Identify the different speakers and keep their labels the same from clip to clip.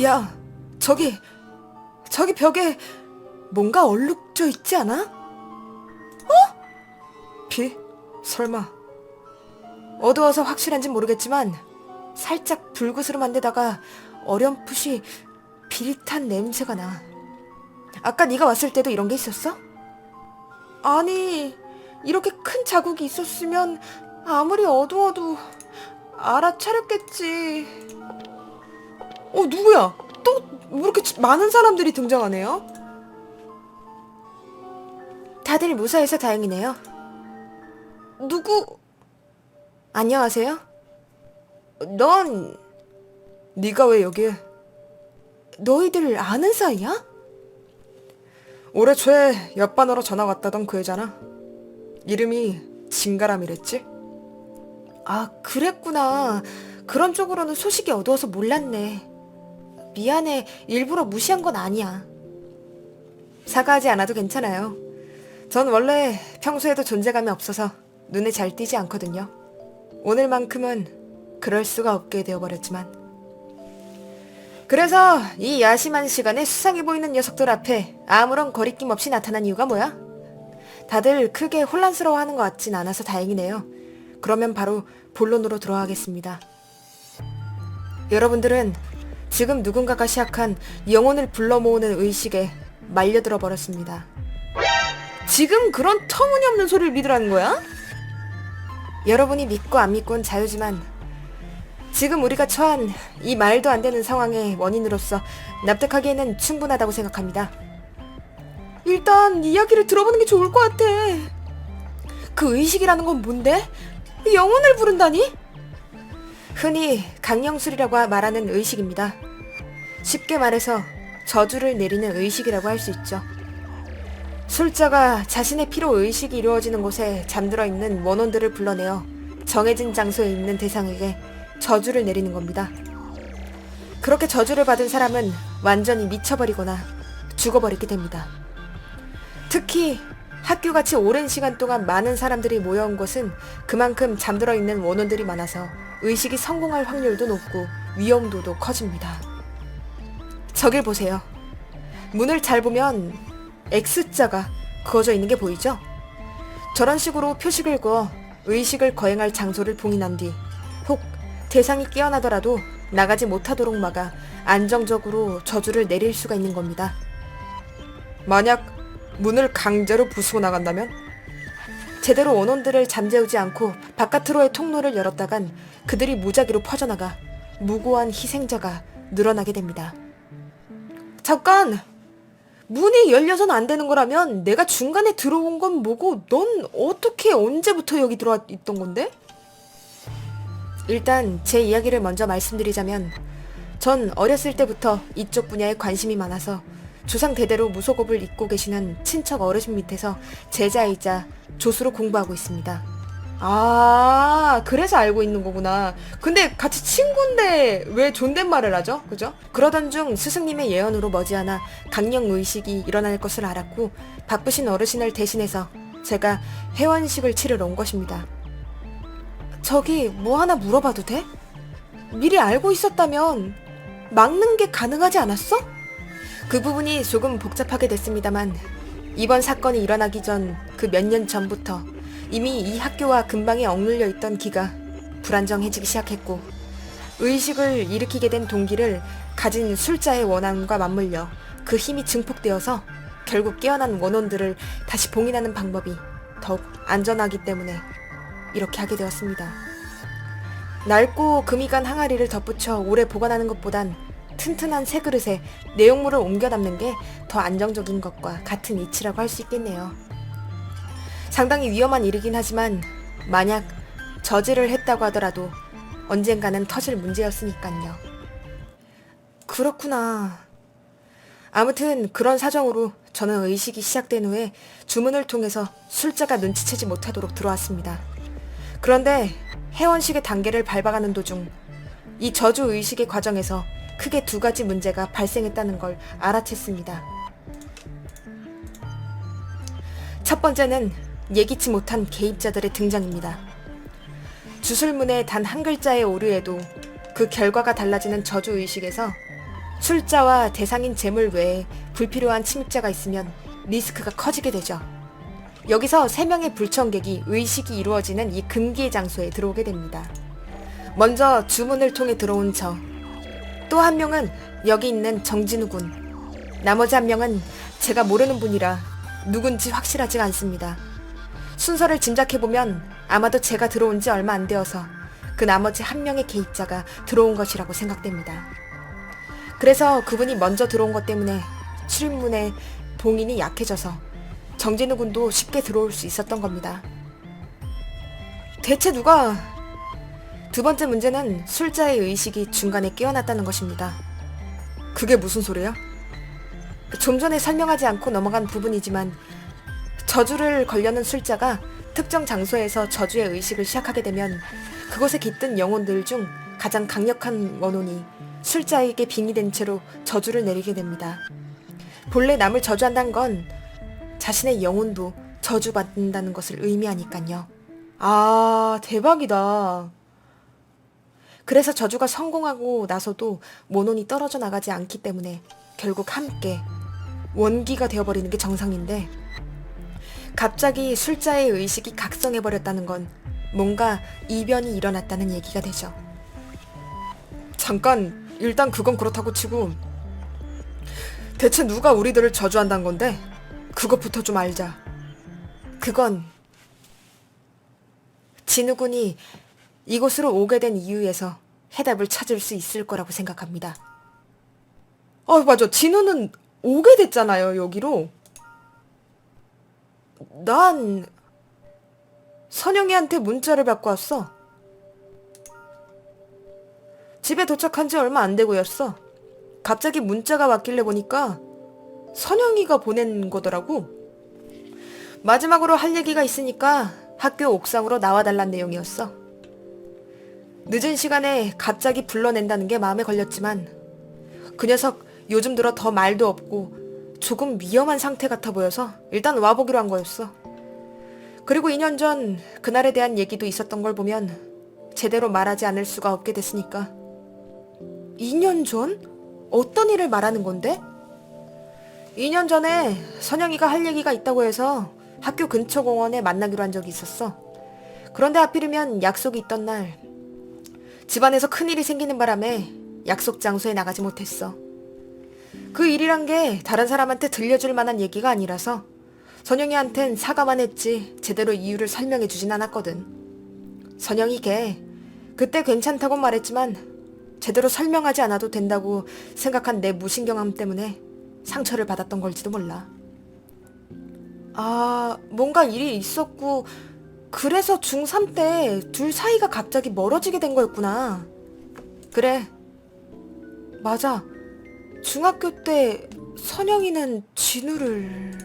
Speaker 1: 야, 저기, 저기 벽에 뭔가 얼룩져 있지 않아? 어? 비? 설마. 어두워서 확실한진 모르겠지만, 살짝 불그스름한 데다가 어렴풋이 비릿한 냄새가 나. 아까 네가 왔을 때도 이런 게 있었어? 아니, 이렇게 큰 자국이 있었으면 아무리 어두워도 알아차렸겠지. 어, 누구야? 또 이렇게 많은 사람들이 등장하네요? 다들 무사해서 다행이네요. 누구? 안녕하세요? 넌 네가 왜 여기에? 너희들 아는 사이야? 올해 초에 옆반으로 전화 왔다던 그 애잖아. 이름이 진가람이랬지? 아, 그랬구나. 그런 쪽으로는 소식이 어두워서 몰랐네. 미안해. 일부러 무시한 건 아니야. 사과하지 않아도 괜찮아요. 전 원래 평소에도 존재감이 없어서 눈에 잘 띄지 않거든요. 오늘만큼은 그럴 수가 없게 되어버렸지만. 그래서 이 야심한 시간에 수상해 보이는 녀석들 앞에 아무런 거리낌 없이 나타난 이유가 뭐야? 다들 크게 혼란스러워하는 것 같진 않아서 다행이네요. 그러면 바로 본론으로 들어가겠습니다. 여러분들은 지금 누군가가 시작한 영혼을 불러 모으는 의식에 말려들어 버렸습니다. 지금 그런 터무니없는 소리를 믿으라는 거야? 여러분이 믿고 안 믿고는 자유지만 지금 우리가 처한 이 말도 안 되는 상황의 원인으로서 납득하기에는 충분하다고 생각합니다. 일단 이야기를 들어보는 게 좋을 것 같아. 그 의식이라는 건 뭔데? 영혼을 부른다니? 흔히 강령술이라고 말하는 의식입니다. 쉽게 말해서 저주를 내리는 의식이라고 할 수 있죠. 술자가 자신의 피로 의식이 이루어지는 곳에 잠들어 있는 원혼들을 불러내어 정해진 장소에 있는 대상에게 저주를 내리는 겁니다. 그렇게 저주를 받은 사람은 완전히 미쳐버리거나 죽어버리게 됩니다. 특히 학교같이 오랜 시간 동안 많은 사람들이 모여온 곳은 그만큼 잠들어 있는 원혼들이 많아서 의식이 성공할 확률도 높고 위험도도 커집니다. 저길 보세요. 문을 잘 보면 X자가 그어져 있는 게 보이죠? 저런 식으로 표식을 그어 의식을 거행할 장소를 봉인한 뒤, 혹 대상이 깨어나더라도 나가지 못하도록 막아 안정적으로 저주를 내릴 수가 있는 겁니다. 만약 문을 강제로 부수고 나간다면? 제대로 원혼들을 잠재우지 않고 바깥으로의 통로를 열었다간 그들이 무작위로 퍼져나가 무고한 희생자가 늘어나게 됩니다. 잠깐! 문이 열려서는 안 되는 거라면 내가 중간에 들어온 건 뭐고 넌 어떻게 언제부터 여기 들어와 있던 건데? 일단 제 이야기를 먼저 말씀드리자면 전 어렸을 때부터 이쪽 분야에 관심이 많아서 조상 대대로 무속업을 입고 계시는 친척 어르신 밑에서 제자이자 조수로 공부하고 있습니다. 아, 그래서 알고 있는 거구나. 근데 같이 친구인데 왜 존댓말을 하죠? 그죠? 그러던 중 스승님의 예언으로 머지않아 강령 의식이 일어날 것을 알았고 바쁘신 어르신을 대신해서 제가 회원식을 치르러 온 것입니다. 저기 뭐 하나 물어봐도 돼? 미리 알고 있었다면 막는 게 가능하지 않았어? 그 부분이 조금 복잡하게 됐습니다만 이번 사건이 일어나기 전 그 몇 년 전부터 이미 이 학교와 근방에 억눌려 있던 기가 불안정해지기 시작했고 의식을 일으키게 된 동기를 가진 술자의 원함과 맞물려 그 힘이 증폭되어서 결국 깨어난 원혼들을 다시 봉인하는 방법이 더욱 안전하기 때문에 이렇게 하게 되었습니다. 낡고 금이 간 항아리를 덧붙여 오래 보관하는 것보단 튼튼한 새 그릇에 내용물을 옮겨 담는 게 더 안정적인 것과 같은 이치라고 할 수 있겠네요. 상당히 위험한 일이긴 하지만 만약 저지를 했다고 하더라도 언젠가는 터질 문제였으니깐요. 그렇구나. 아무튼 그런 사정으로 저는 의식이 시작된 후에 주문을 통해서 술자가 눈치채지 못하도록 들어왔습니다. 그런데 회원식의 단계를 밟아가는 도중 이 저주 의식의 과정에서 크게 두 가지 문제가 발생했다는 걸 알아챘습니다. 첫 번째는 예기치 못한 개입자들의 등장입니다. 주술문의 단 한 글자의 오류에도 그 결과가 달라지는 저주 의식에서 술자와 대상인 재물 외에 불필요한 침입자가 있으면 리스크가 커지게 되죠. 여기서 세 명의 불청객이 의식이 이루어지는 이 금기의 장소에 들어오게 됩니다. 먼저 주문을 통해 들어온 저. 또 한 명은 여기 있는 정진우 군. 나머지 한 명은 제가 모르는 분이라 누군지 확실하지가 않습니다. 순서를 짐작해보면 아마도 제가 들어온 지 얼마 안 되어서 그 나머지 한 명의 개입자가 들어온 것이라고 생각됩니다. 그래서 그분이 먼저 들어온 것 때문에 출입문에 봉인이 약해져서 정진우 군도 쉽게 들어올 수 있었던 겁니다. 대체 누가 두 번째 문제는 술자의 의식이 중간에 깨어났다는 것입니다. 그게 무슨 소리야? 좀 전에 설명하지 않고 넘어간 부분이지만 저주를 걸려는 술자가 특정 장소에서 저주의 의식을 시작하게 되면 그곳에 깃든 영혼들 중 가장 강력한 원혼이 술자에게 빙의된 채로 저주를 내리게 됩니다. 본래 남을 저주한다는 건 자신의 영혼도 저주받는다는 것을 의미하니까요. 아, 대박이다. 그래서 저주가 성공하고 나서도 모논이 떨어져 나가지 않기 때문에 결국 함께 원기가 되어버리는 게 정상인데 갑자기 술자의 의식이 각성해버렸다는 건 뭔가 이변이 일어났다는 얘기가 되죠. 잠깐, 일단 그건 그렇다고 치고 대체 누가 우리들을 저주한다는 건데? 그것부터 좀 알자. 그건 진우군이 이곳으로 오게 된 이유에서 해답을 찾을 수 있을 거라고 생각합니다. 어, 맞아. 진우는 오게 됐잖아요, 여기로. 난 선영이한테 문자를 받고 왔어. 집에 도착한 지 얼마 안 되고였어. 갑자기 문자가 왔길래 보니까 선영이가 보낸 거더라고. 마지막으로 할 얘기가 있으니까 학교 옥상으로 나와달란 내용이었어. 늦은 시간에 갑자기 불러낸다는 게 마음에 걸렸지만 그 녀석 요즘 들어 더 말도 없고 조금 위험한 상태 같아 보여서 일단 와보기로 한 거였어. 그리고 2년 전 그날에 대한 얘기도 있었던 걸 보면 제대로 말하지 않을 수가 없게 됐으니까. 2년 전? 어떤 일을 말하는 건데? 2년 전에 선영이가 할 얘기가 있다고 해서 학교 근처 공원에 만나기로 한 적이 있었어. 그런데 하필이면 약속이 있던 날 집안에서 큰일이 생기는 바람에 약속 장소에 나가지 못했어. 그 일이란 게 다른 사람한테 들려줄 만한 얘기가 아니라서 선영이한텐 사과만 했지 제대로 이유를 설명해 주진 않았거든. 선영이 걔 그때 괜찮다고 말했지만 제대로 설명하지 않아도 된다고 생각한 내 무신경함 때문에 상처를 받았던 걸지도 몰라. 아, 뭔가 일이 있었고 그래서 중3 때 둘 사이가 갑자기 멀어지게 된 거였구나. 그래. 맞아. 중학교 때 선영이는 진우를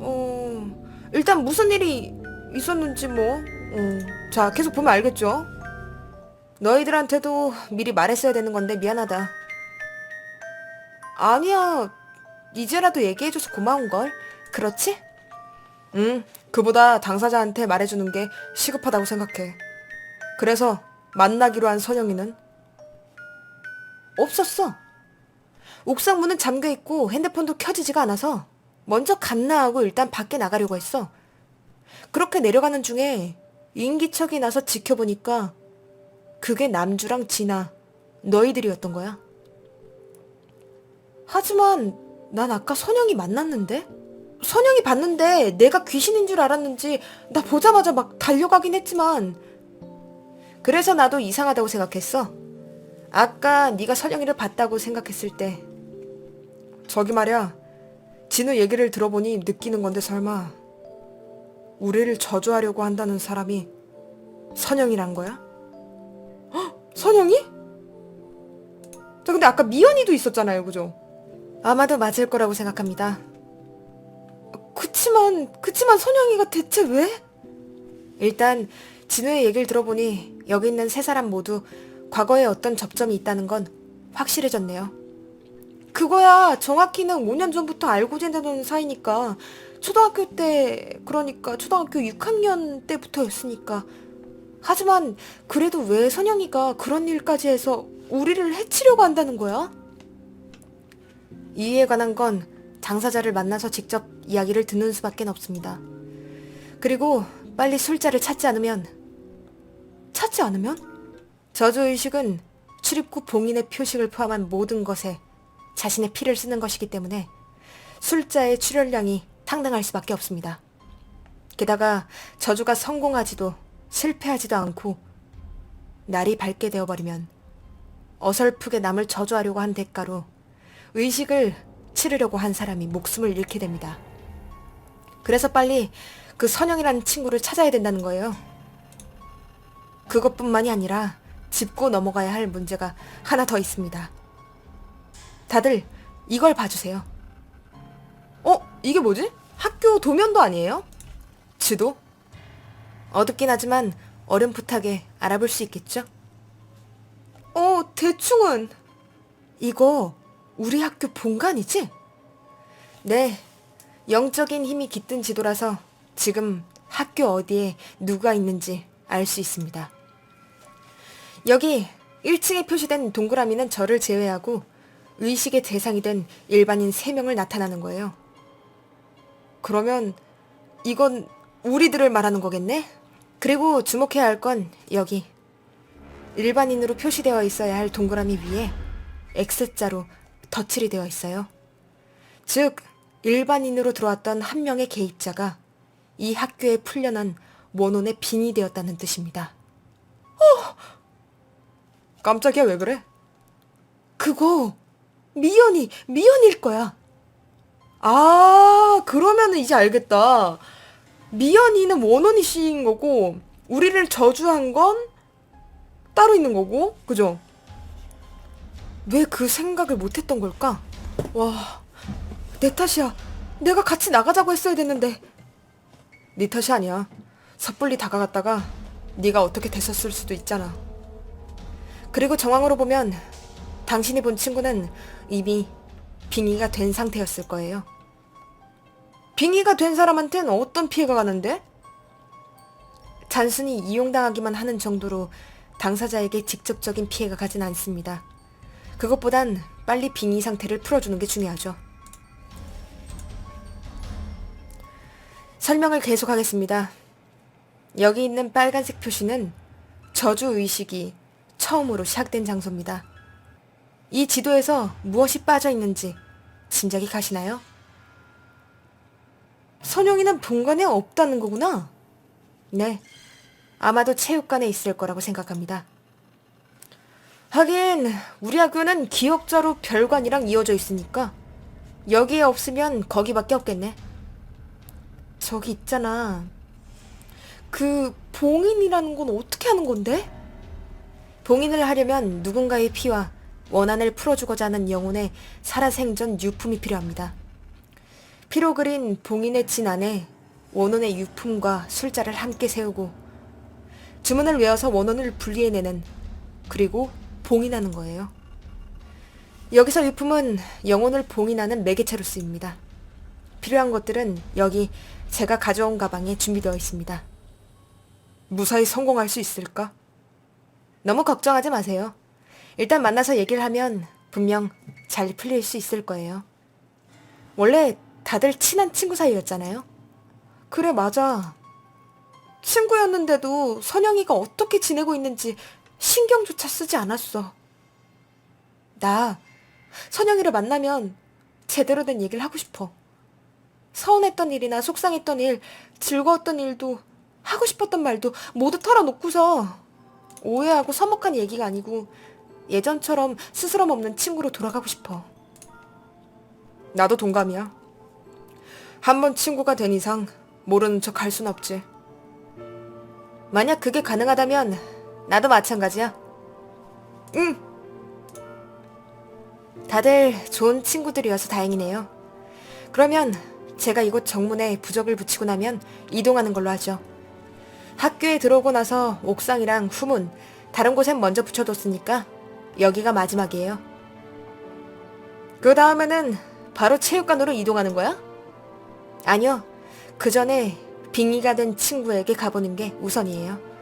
Speaker 1: 어 일단 무슨 일이 있었는지 뭐 어. 자 계속 보면 알겠죠 너희들한테도 미리 말했어야 되는 건데 미안하다 아니야 이제라도 얘기해줘서 고마운걸 그렇지? 응 그보다 당사자한테 말해주는 게 시급하다고 생각해 그래서 만나기로 한 선영이는 없었어. 옥상 문은 잠겨 있고 핸드폰도 켜지지가 않아서 먼저 갔나 하고 일단 밖에 나가려고 했어. 그렇게 내려가는 중에 인기척이 나서 지켜보니까 그게 남주랑 진아 너희들이었던 거야. 하지만 난 아까 선영이 만났는데? 선영이 봤는데 내가 귀신인 줄 알았는지 나 보자마자 막 달려가긴 했지만 그래서 나도 이상하다고 생각했어. 아까 네가 선영이를 봤다고 생각했을 때 저기 말이야 진우 얘기를 들어보니 느끼는 건데 설마 우리를 저주하려고 한다는 사람이 선영이란 거야? 헉, 선영이? 저 근데 아까 미연이도 있었잖아요 그죠? 아마도 맞을 거라고 생각합니다 그치만 그치만 선영이가 대체 왜? 일단 진우의 얘기를 들어보니 여기 있는 세 사람 모두 과거에 어떤 접점이 있다는 건 확실해졌네요. 그거야 정확히는 5년 전부터 알고 지내던 사이니까 초등학교 때 그러니까 초등학교 6학년 때부터였으니까 하지만 그래도 왜 선영이가 그런 일까지 해서 우리를 해치려고 한다는 거야? 이에 관한 건 당사자를 만나서 직접 이야기를 듣는 수밖에 없습니다. 그리고 빨리 술자를 찾지 않으면 찾지 않으면 저주의식은 출입구 봉인의 표식을 포함한 모든 것에 자신의 피를 쓰는 것이기 때문에 술자의 출혈량이 상당할 수밖에 없습니다. 게다가 저주가 성공하지도 실패하지도 않고 날이 밝게 되어버리면 어설프게 남을 저주하려고 한 대가로 의식을 치르려고 한 사람이 목숨을 잃게 됩니다. 그래서 빨리 그 선영이라는 친구를 찾아야 된다는 거예요. 그것뿐만이 아니라 짚고 넘어가야 할 문제가 하나 더 있습니다. 다들 이걸 봐주세요. 어? 이게 뭐지? 학교 도면도 아니에요? 지도? 어둡긴 하지만 어렴풋하게 알아볼 수 있겠죠? 어, 대충은. 이거 우리 학교 본관이지? 네. 영적인 힘이 깃든 지도라서 지금 학교 어디에 누가 있는지 알 수 있습니다. 여기 1층에 표시된 동그라미는 저를 제외하고 의식의 대상이 된 일반인 3명을 나타나는 거예요. 그러면 이건 우리들을 말하는 거겠네? 그리고 주목해야 할 건 여기 일반인으로 표시되어 있어야 할 동그라미 위에 X자로 덧칠이 되어 있어요. 즉, 일반인으로 들어왔던 한 명의 개입자가 이 학교에 풀려난 원혼의 빙이 되었다는 뜻입니다. 어! 깜짝이야, 왜 그래? 그거, 미연이, 미연일 거야. 아, 그러면은 이제 알겠다. 미연이는 원혼이 씨인 거고, 우리를 저주한 건 따로 있는 거고, 그죠? 왜 그 생각을 못했던 걸까? 와, 내 탓이야. 내가 같이 나가자고 했어야 됐는데. 네 탓이 아니야. 섣불리 다가갔다가 네가 어떻게 됐었을 수도 있잖아. 그리고 정황으로 보면 당신이 본 친구는 이미 빙의가 된 상태였을 거예요. 빙의가 된 사람한텐 어떤 피해가 가는데? 단순히 이용당하기만 하는 정도로 당사자에게 직접적인 피해가 가진 않습니다. 그것보단 빨리 빙의 상태를 풀어주는 게 중요하죠. 설명을 계속하겠습니다. 여기 있는 빨간색 표시는 저주 의식이 처음으로 시작된 장소입니다. 이 지도에서 무엇이 빠져 있는지 짐작이 가시나요? 선영이는 본관에 없다는 거구나. 네. 아마도 체육관에 있을 거라고 생각합니다. 하긴 우리 학교는 기억자로 별관이랑 이어져 있으니까 여기에 없으면 거기밖에 없겠네. 저기 있잖아. 그 봉인이라는 건 어떻게 하는 건데? 봉인을 하려면 누군가의 피와 원한을 풀어주고자 하는 영혼의 살아생전 유품이 필요합니다. 피로 그린 봉인의 진 안에 원혼의 유품과 술자를 함께 세우고 주문을 외워서 원혼을 분리해내는 그리고 봉인하는 거예요. 여기서 유품은 영혼을 봉인하는 매개체로 쓰입니다. 필요한 것들은 여기 제가 가져온 가방에 준비되어 있습니다. 무사히 성공할 수 있을까? 너무 걱정하지 마세요. 일단 만나서 얘기를 하면 분명 잘 풀릴 수 있을 거예요. 원래 다들 친한 친구 사이였잖아요. 그래, 맞아. 친구였는데도 선영이가 어떻게 지내고 있는지 신경조차 쓰지 않았어. 나 선영이를 만나면 제대로 된 얘기를 하고 싶어. 서운했던 일이나 속상했던 일, 즐거웠던 일도 하고 싶었던 말도 모두 털어놓고서 오해하고 서먹한 얘기가 아니고 예전처럼 스스럼 없는 친구로 돌아가고 싶어. 나도 동감이야. 한 번 친구가 된 이상 모르는 척 할 순 없지. 만약 그게 가능하다면 나도 마찬가지야. 응. 다들 좋은 친구들이어서 다행이네요. 그러면 제가 이곳 정문에 부적을 붙이고 나면 이동하는 걸로 하죠. 학교에 들어오고 나서 옥상이랑 후문, 다른 곳엔 먼저 붙여뒀으니까 여기가 마지막이에요. 그 다음에는 바로 체육관으로 이동하는 거야? 아니요. 그 전에 빙의가 된 친구에게 가보는 게 우선이에요.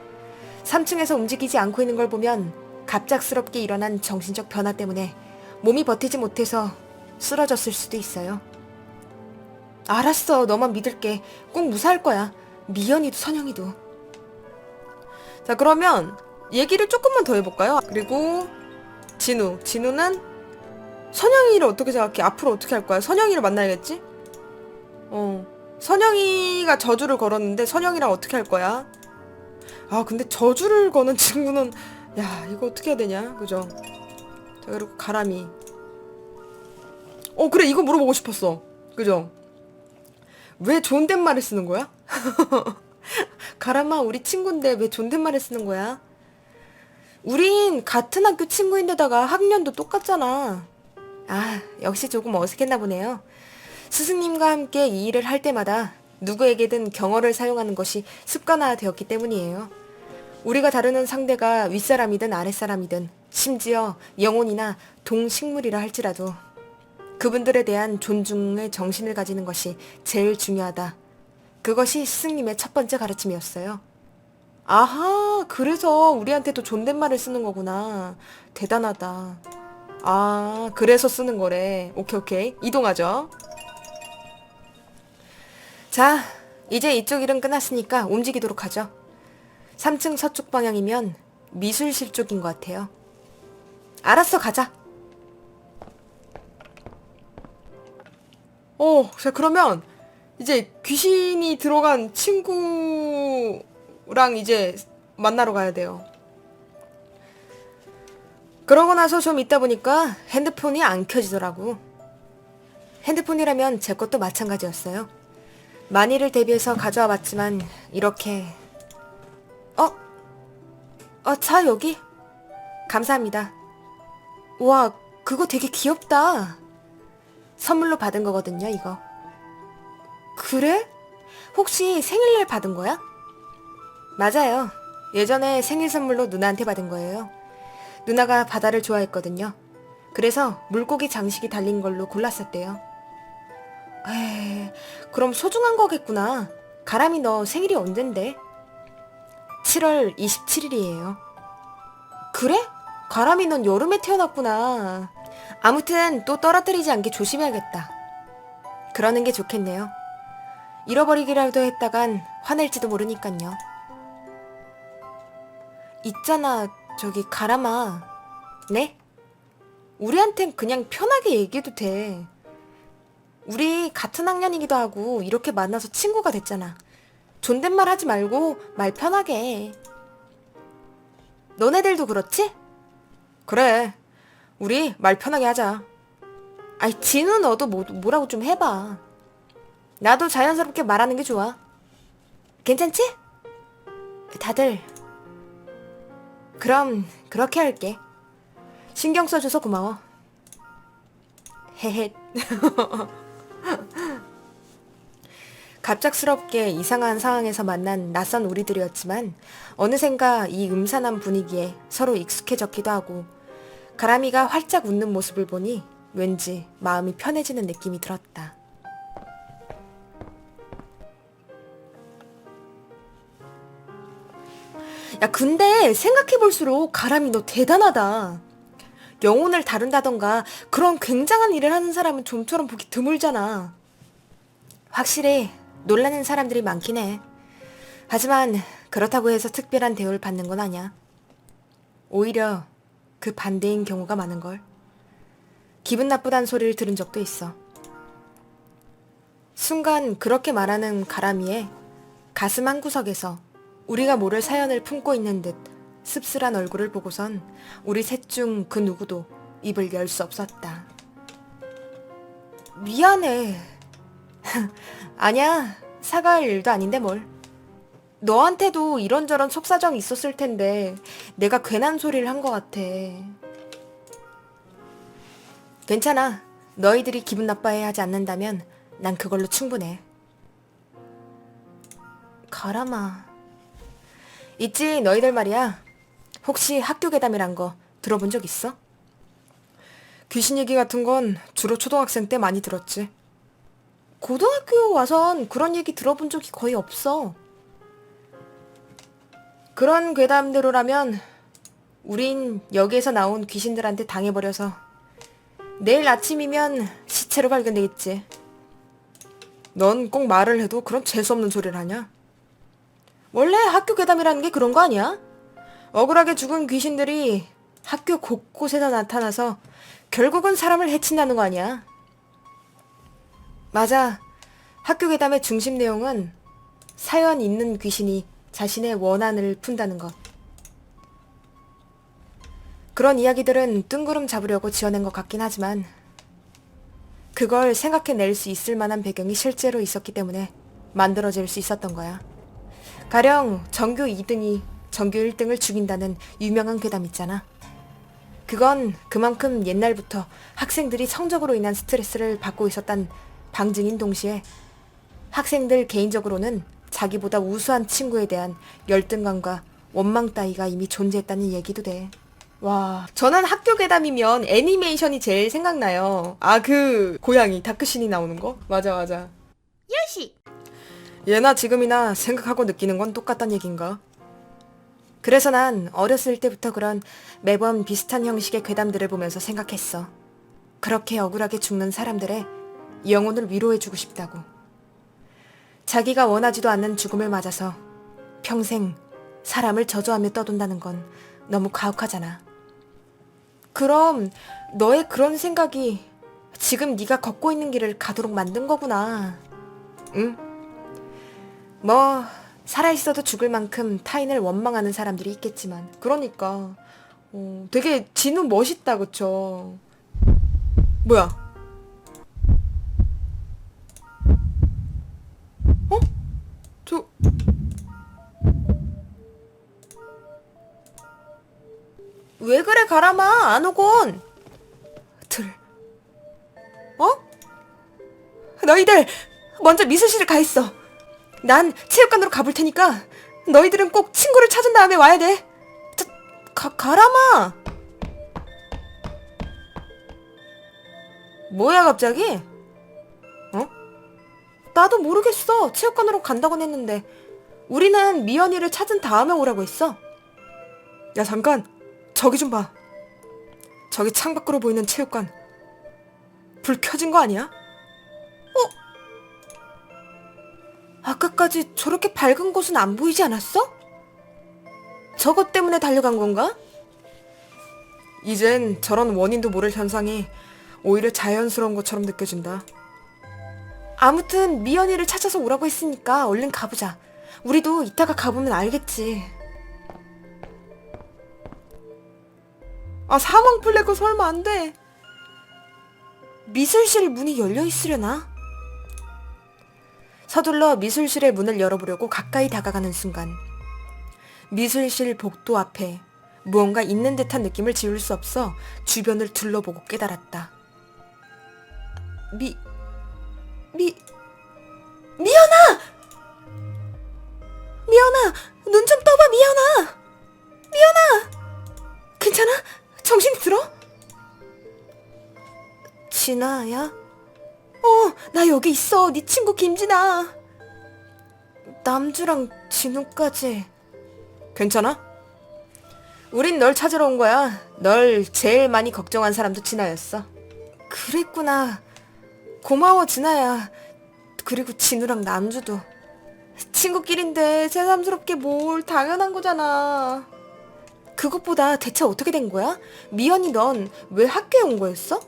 Speaker 1: 3층에서 움직이지 않고 있는 걸 보면 갑작스럽게 일어난 정신적 변화 때문에 몸이 버티지 못해서 쓰러졌을 수도 있어요. 알았어. 너만 믿을게. 꼭 무사할 거야. 미연이도 선영이도. 자, 그러면 얘기를 조금만 더 해볼까요? 그리고 진우. 진우는 선영이를 어떻게 생각해? 앞으로 어떻게 할 거야? 선영이를 만나야겠지? 어. 선영이가 저주를 걸었는데 선영이랑 어떻게 할 거야? 아, 근데 저주를 거는 친구는 야, 이거 어떻게 해야 되냐? 그죠? 자, 그리고 가람이. 어, 그래. 이거 물어보고 싶었어. 그죠? 왜 존댓말을 쓰는 거야? 가람아, 우리 친구인데 왜 존댓말을 쓰는 거야? 우린 같은 학교 친구인데다가 학년도 똑같잖아. 아, 역시 조금 어색했나 보네요. 스승님과 함께 이 일을 할 때마다 누구에게든 경어를 사용하는 것이 습관화되었기 때문이에요. 우리가 다루는 상대가 윗사람이든 아랫사람이든 심지어 영혼이나 동식물이라 할지라도 그분들에 대한 존중의 정신을 가지는 것이 제일 중요하다. 그것이 스승님의 첫 번째 가르침이었어요. 아하, 그래서 우리한테도 존댓말을 쓰는 거구나. 대단하다. 아, 그래서 쓰는 거래. 오케이, 오케이. 이동하죠. 자, 이제 이쪽 일은 끝났으니까 움직이도록 하죠. 3층 서쪽 방향이면 미술실 쪽인 것 같아요. 알았어, 가자. 어, 자, 그러면 이제 귀신이 들어간 친구랑 이제 만나러 가야 돼요. 그러고 나서 좀 있다 보니까 핸드폰이 안 켜지더라고. 핸드폰이라면 제 것도 마찬가지였어요. 만일을 대비해서 가져와 봤지만 이렇게 어? 어, 차 여기? 감사합니다. 와, 그거 되게 귀엽다. 선물로 받은 거거든요, 이거. 그래? 혹시 생일날 받은 거야? 맞아요. 예전에 생일 선물로 누나한테 받은 거예요. 누나가 바다를 좋아했거든요. 그래서 물고기 장식이 달린 걸로 골랐었대요. 에이, 그럼 소중한 거겠구나. 가람이 너 생일이 언젠데? 7월 27일이에요. 그래? 가람이 넌 여름에 태어났구나. 아무튼 또 떨어뜨리지 않게 조심해야겠다. 그러는 게 좋겠네요. 잃어버리기라도 했다간 화낼지도 모르니깐요. 있잖아, 저기 가람아. 네? 우리한텐 그냥 편하게 얘기해도 돼. 우리 같은 학년이기도 하고 이렇게 만나서 친구가 됐잖아. 존댓말 하지 말고 말 편하게 해. 너네들도 그렇지? 그래. 우리 말 편하게 하자. 아이, 진우 너도 뭐, 뭐라고 좀 해봐. 나도 자연스럽게 말하는 게 좋아. 괜찮지? 다들. 그럼, 그렇게 할게. 신경 써줘서 고마워. 헤헷. 갑작스럽게 이상한 상황에서 만난 낯선 우리들이었지만 어느샌가 이 음산한 분위기에 서로 익숙해졌기도 하고 가람이가 활짝 웃는 모습을 보니 왠지 마음이 편해지는 느낌이 들었다. 야 근데 생각해볼수록 가람이 너 대단하다. 영혼을 다룬다던가 그런 굉장한 일을 하는 사람은 좀처럼 보기 드물잖아. 확실히 놀라는 사람들이 많긴 해. 하지만 그렇다고 해서 특별한 대우를 받는 건 아니야. 오히려 그 반대인 경우가 많은 걸. 기분 나쁘단 소리를 들은 적도 있어. 순간 그렇게 말하는 가람이의 가슴 한구석에서 우리가 모를 사연을 품고 있는 듯 씁쓸한 얼굴을 보고선 우리 셋 중 그 누구도 입을 열 수 없었다. 미안해. 아니야. 사과할 일도 아닌데 뭘. 너한테도 이런저런 속사정이 있었을 텐데 내가 괜한 소리를 한 것 같아. 괜찮아. 너희들이 기분 나빠해 하지 않는다면 난 그걸로 충분해. 가람아. 있지, 너희들 말이야. 혹시 학교 괴담이란 거 들어본 적 있어? 귀신 얘기 같은 건 주로 초등학생 때 많이 들었지. 고등학교 와선 그런 얘기 들어본 적이 거의 없어. 그런 괴담대로라면 우린 여기에서 나온 귀신들한테 당해버려서 내일 아침이면 시체로 발견되겠지. 넌 꼭 말을 해도 그런 재수없는 소리를 하냐? 원래 학교 괴담이라는 게 그런 거 아니야? 억울하게 죽은 귀신들이 학교 곳곳에서 나타나서 결국은 사람을 해친다는 거 아니야? 맞아. 학교 괴담의 중심 내용은 사연 있는 귀신이 자신의 원한을 푼다는 것. 그런 이야기들은 뜬구름 잡으려고 지어낸 것 같긴 하지만 그걸 생각해낼 수 있을 만한 배경이 실제로 있었기 때문에 만들어질 수 있었던 거야. 가령 전교 2등이 전교 1등을 죽인다는 유명한 괴담 있잖아. 그건 그만큼 옛날부터 학생들이 성적으로 인한 스트레스를 받고 있었단 방증인 동시에 학생들 개인적으로는 자기보다 우수한 친구에 대한 열등감과 원망 따위가 이미 존재했다는 얘기도 돼. 와, 저는 학교 괴담이면 애니메이션이 제일 생각나요. 아, 그 고양이 다크신이 나오는 거? 맞아, 맞아.
Speaker 2: 요시
Speaker 1: 예나 지금이나 생각하고 느끼는 건 똑같단 얘긴가? 그래서 난 어렸을 때부터 그런 매번 비슷한 형식의 괴담들을 보면서 생각했어. 그렇게 억울하게 죽는 사람들의 영혼을 위로해주고 싶다고. 자기가 원하지도 않는 죽음을 맞아서 평생 사람을 저주하며 떠돈다는 건 너무 가혹하잖아. 그럼 너의 그런 생각이 지금 네가 걷고 있는 길을 가도록 만든 거구나. 응? 뭐 살아있어도 죽을 만큼 타인을 원망하는 사람들이 있겠지만 그러니까 어, 되게 진우 멋있다 그쵸 뭐야 저 왜 그래 가라마 안 오곤 들 어? 너희들 먼저 미술실에 가 있어 난 체육관으로 가볼 테니까 너희들은 꼭 친구를 찾은 다음에 와야 돼. 자, 가, 가라마. 뭐야 갑자기? 어? 나도 모르겠어. 체육관으로 간다고 했는데 우리는 미연이를 찾은 다음에 오라고 했어. 야 잠깐 저기 좀 봐. 저기 창밖으로 보이는 체육관 불 켜진 거 아니야? 아까까지 저렇게 밝은 곳은 안 보이지 않았어? 저것 때문에 달려간 건가? 이젠 저런 원인도 모를 현상이 오히려 자연스러운 것처럼 느껴진다. 아무튼 미연이를 찾아서 오라고 했으니까 얼른 가보자. 우리도 이따가 가보면 알겠지. 아, 사망 플래그 설마 안 돼. 미술실 문이 열려 있으려나? 서둘러 미술실의 문을 열어보려고 가까이 다가가는 순간 미술실 복도 앞에 무언가 있는 듯한 느낌을 지울 수 없어 주변을 둘러보고 깨달았다. 미... 미... 미연아! 미연아! 눈 좀 떠봐 미연아! 미연아! 괜찮아? 정신 들어? 진아야? 어, 나 여기 있어. 네 친구 김진아. 남주랑 진우까지. 괜찮아? 우린 널 찾으러 온 거야. 널 제일 많이 걱정한 사람도 진아였어. 그랬구나. 고마워, 진아야. 그리고 진우랑 남주도. 친구끼린데 새삼스럽게 뭘 당연한 거잖아. 그것보다 대체 어떻게 된 거야? 미연이 넌 왜 학교에 온 거였어?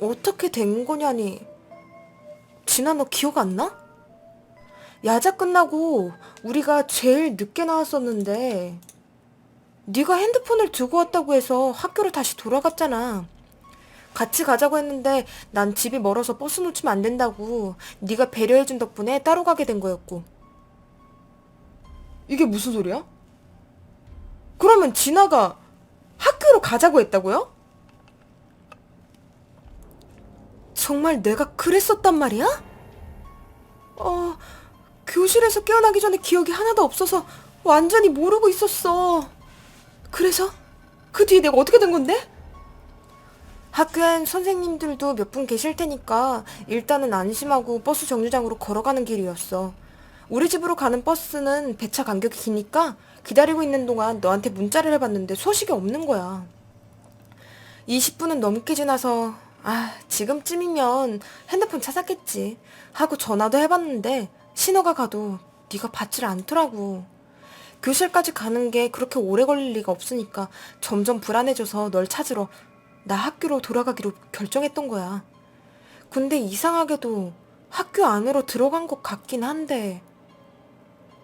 Speaker 1: 어떻게 된 거냐니. 진아 너 기억 안 나? 야자 끝나고 우리가 제일 늦게 나왔었는데 네가 핸드폰을 두고 왔다고 해서 학교로 다시 돌아갔잖아. 같이 가자고 했는데 난 집이 멀어서 버스 놓치면 안 된다고 네가 배려해준 덕분에 따로 가게 된 거였고. 이게 무슨 소리야? 그러면 진아가 학교로 가자고 했다고요? 정말 내가 그랬었단 말이야? 어, 교실에서 깨어나기 전에 기억이 하나도 없어서 완전히 모르고 있었어. 그래서? 그 뒤에 내가 어떻게 된 건데? 학교엔 선생님들도 몇 분 계실 테니까 일단은 안심하고 버스 정류장으로 걸어가는 길이었어. 우리 집으로 가는 버스는 배차 간격이 기니까 기다리고 있는 동안 너한테 문자를 해봤는데 소식이 없는 거야. 20분은 넘게 지나서 아 지금쯤이면 핸드폰 찾았겠지 하고 전화도 해봤는데 신호가 가도 네가 받질 않더라고. 교실까지 가는 게 그렇게 오래 걸릴 리가 없으니까 점점 불안해져서 널 찾으러 나 학교로 돌아가기로 결정했던 거야. 근데 이상하게도 학교 안으로 들어간 것 같긴 한데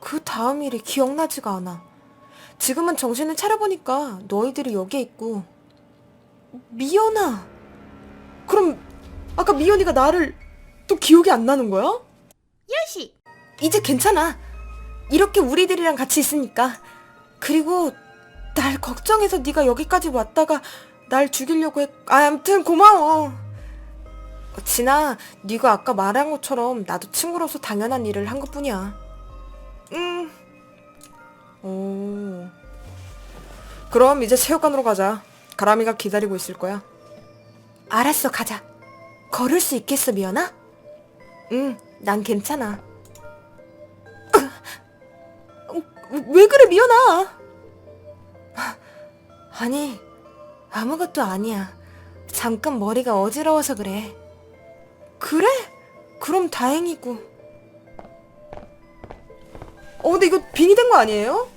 Speaker 1: 그 다음 일이 기억나지가 않아. 지금은 정신을 차려보니까 너희들이 여기에 있고 미연아 그럼 아까 미연이가 나를 또 기억이 안 나는 거야?
Speaker 2: 요시
Speaker 1: 이제 괜찮아. 이렇게 우리들이랑 같이 있으니까. 그리고 날 걱정해서 네가 여기까지 왔다가 날 죽이려고 했. 아, 아무튼 고마워. 어, 진아, 네가 아까 말한 것처럼 나도 친구로서 당연한 일을 한 것뿐이야. 음. 오. 그럼 이제 체육관으로 가자. 가람이가 기다리고 있을 거야. 알았어, 가자. 걸을 수 있겠어, 미연아? 응, 난 괜찮아. 왜 그래 미연아 아니 아무것도 아니야 잠깐 머리가 어지러워서 그래 그래? 그럼 다행이고 어 근데 이거 빙이 된 거 아니에요?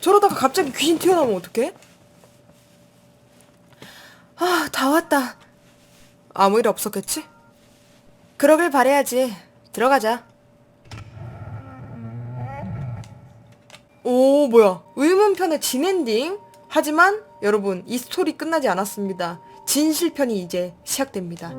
Speaker 1: 저러다가 갑자기 귀신 튀어나오면 어떡해? 아 다 왔다 아무 일 없었겠지? 그러길 바래야지 들어가자 오 뭐야 의문편의 진엔딩 하지만 여러분 이 스토리 끝나지 않았습니다. 진실편이 이제 시작됩니다